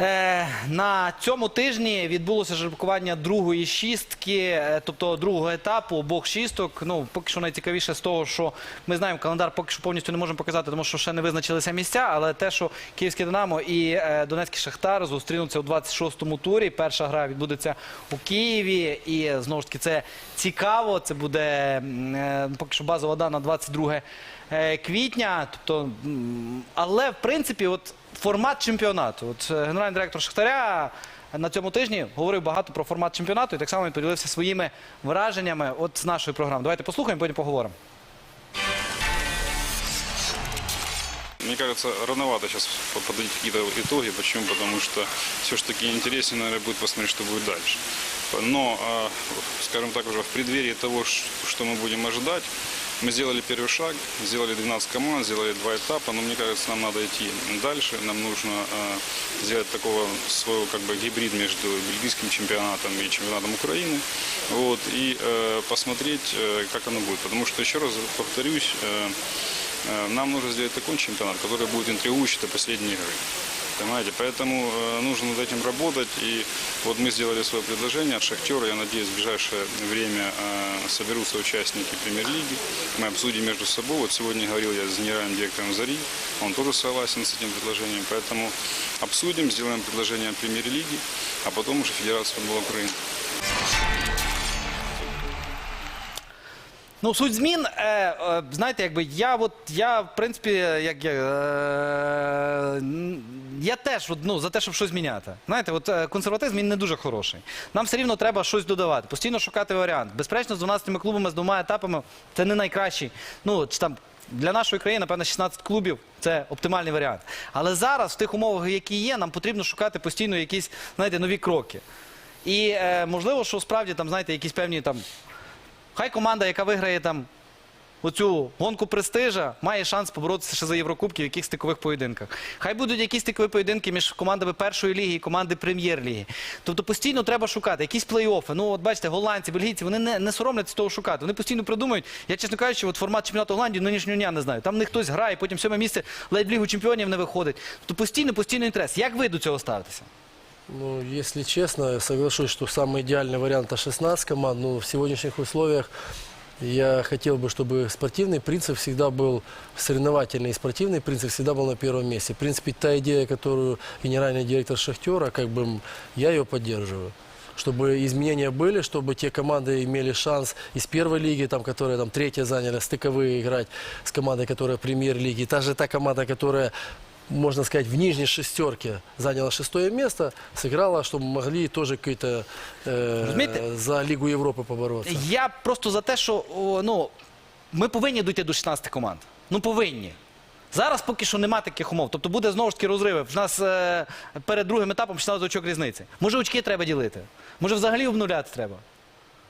Е, на цьому тижні відбулося жеребкування другої шістки, е, тобто другого етапу обох шісток. Ну, поки що найцікавіше з того, що ми знаємо, календар поки що повністю не можемо показати, тому що ще не визначилися місця. Але те, що Київське Динамо і е, Донецький Шахтар зустрінуться у 26-му турі. Перша гра відбудеться у Києві. І знову ж таки це цікаво. Це буде поки що базова дана 22 е, квітня. Тобто, але в принципі, от формат чемпіонату. От е, генеральний директор Шахтаря на цьому тижні говорив багато про формат чемпіонату і так само він поділився своїми враженнями от з нашої програми. Давайте послухаємо, потім поговоримо. Мне кажется, рановато сейчас подводить какие-то итоги. Почему? Потому что все-таки интереснее, наверное, будет посмотреть, что будет дальше. Но, скажем так, уже в преддверии того, ш- что мы будем ожидать, мы сделали первый шаг, сделали 12 команд, сделали два этапа, но мне кажется, нам надо идти дальше. Нам нужно а, сделать такого своего как бы гибрид между бельгийским чемпионатом и чемпионатом Украины. Вот, и э, посмотреть, э, как оно будет. Потому что, еще раз повторюсь, э, Э, Нам нужно сделать такой чемпионат, который будет интригующий до последней игры. Понимаете? Поэтому э, нужно над этим работать. И вот мы сделали свое предложение от Шахтера. Я надеюсь, в ближайшее время э, соберутся участники премьер-лиги. Мы обсудим между собой. Вот сегодня говорил я с генеральным директором Зари. Он тоже согласен с этим предложением. Поэтому обсудим, сделаем предложение премьер-лиги, а потом уже Федерация футбола Украины. Ну, суть змін, е, е, знаєте, якби я, от, я, в принципі, як я, е, я теж от, ну, за те, щоб щось міняти. Знаєте, от е, консерватизм він не дуже хороший. Нам все рівно треба щось додавати, постійно шукати варіант. Безперечно, з 12 клубами, з двома етапами це не найкращий. Ну, чи там для нашої країни, напевно, 16 клубів це оптимальний варіант. Але зараз, в тих умовах, які є, нам потрібно шукати постійно якісь, знаєте, нові кроки. І е, можливо, що справді там, знаєте, якісь певні там. Хай команда, яка виграє там оцю гонку престижа, має шанс поборотися ще за Єврокубки в яких стикових поєдинках. Хай будуть якісь стикові поєдинки між командами першої ліги і команди прем'єр-ліги. Тобто постійно треба шукати якісь плей-оффи. Ну, от бачите, голландці, бельгійці, вони не, не соромляться того шукати. Вони постійно придумують. Я, чесно кажучи, от формат чемпіонату Голландії нинішнього дня не знаю. Там не хтось грає, потім сьоме місце ледь лігу чемпіонів не виходить. Тобто постійно, постійно інтерес. Як ви до цього ставитеся? Ну, если честно, соглашусь, что самый идеальный вариант это 16 команд. Но в сегодняшних условиях я хотел бы, чтобы спортивный принцип всегда был соревновательный, и спортивный принцип всегда был на первом месте. В принципе, та идея, которую генеральный директор Шахтера, как бы я ее поддерживаю. Чтобы изменения были, чтобы те команды имели шанс из первой лиги, там, которые там третья заняли, стыковые играть с командой, которая в премьер-лиге. И та же та команда, которая можно сказать, в нижней шестерке заняла шестое место, сыграла, чтобы могли тоже какие-то э, Разумеете? за Лигу Европы побороться. Я просто за те, що о, ну, ми повинні дійти до 16 команд. Ну повинні. Зараз поки що нема таких умов. Тобто буде знову ж таки розриви. В нас е, перед другим етапом 16 очок різниці. Може очки треба ділити? Може взагалі обнуляти треба?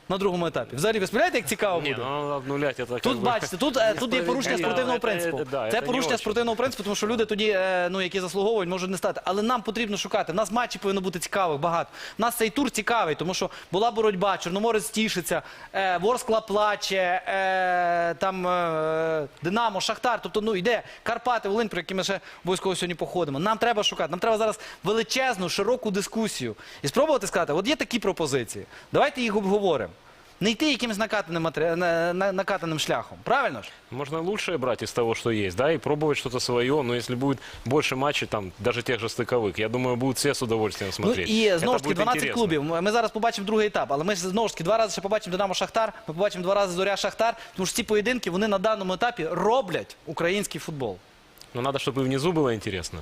На другому етапі. Взагалі, ви сподіваєте, як цікаво буде? Не, ну обнулять это как Тут бы... бачите, тут, е, тут є порушення Це- спортивного це- принципу. да, Це це не порушення очень. спортивного принципу, тому що люди тоді, е, ну які заслуговують, можуть не стати. Але нам потрібно шукати. У нас матчів повинно бути цікавих, багато. У нас цей тур цікавий, тому що була боротьба, Чорноморець тішиться, е, Ворскла плаче, е, там е, Динамо, Шахтар. Тобто, ну йде Карпати, Волинь, про які ми ще обов'язково сьогодні походимо. Нам треба шукати. Нам треба зараз величезну, широку дискусію і спробувати сказати, от є такі пропозиції. Давайте їх обговоримо Не йти якимось накатаним, матері... на- на- накатаним шляхом. Правильно ж? Можно лучшее брать из того, что есть, да, и пробовать что-то свое. Но если будет больше матчей, там, даже тех же стыковых, я думаю, будут все с удовольствием смотреть. Ну і Это знову ж таки будет 12 интересно. клубів. Ми зараз побачимо другий етап, але ми ж знову ж таки два рази ще побачимо Динамо Шахтар, ми побачимо два рази Зоря Шахтар, тому що ці поєдинки вони на даному етапі роблять український футбол. Но надо, чтобы и внизу было интересно.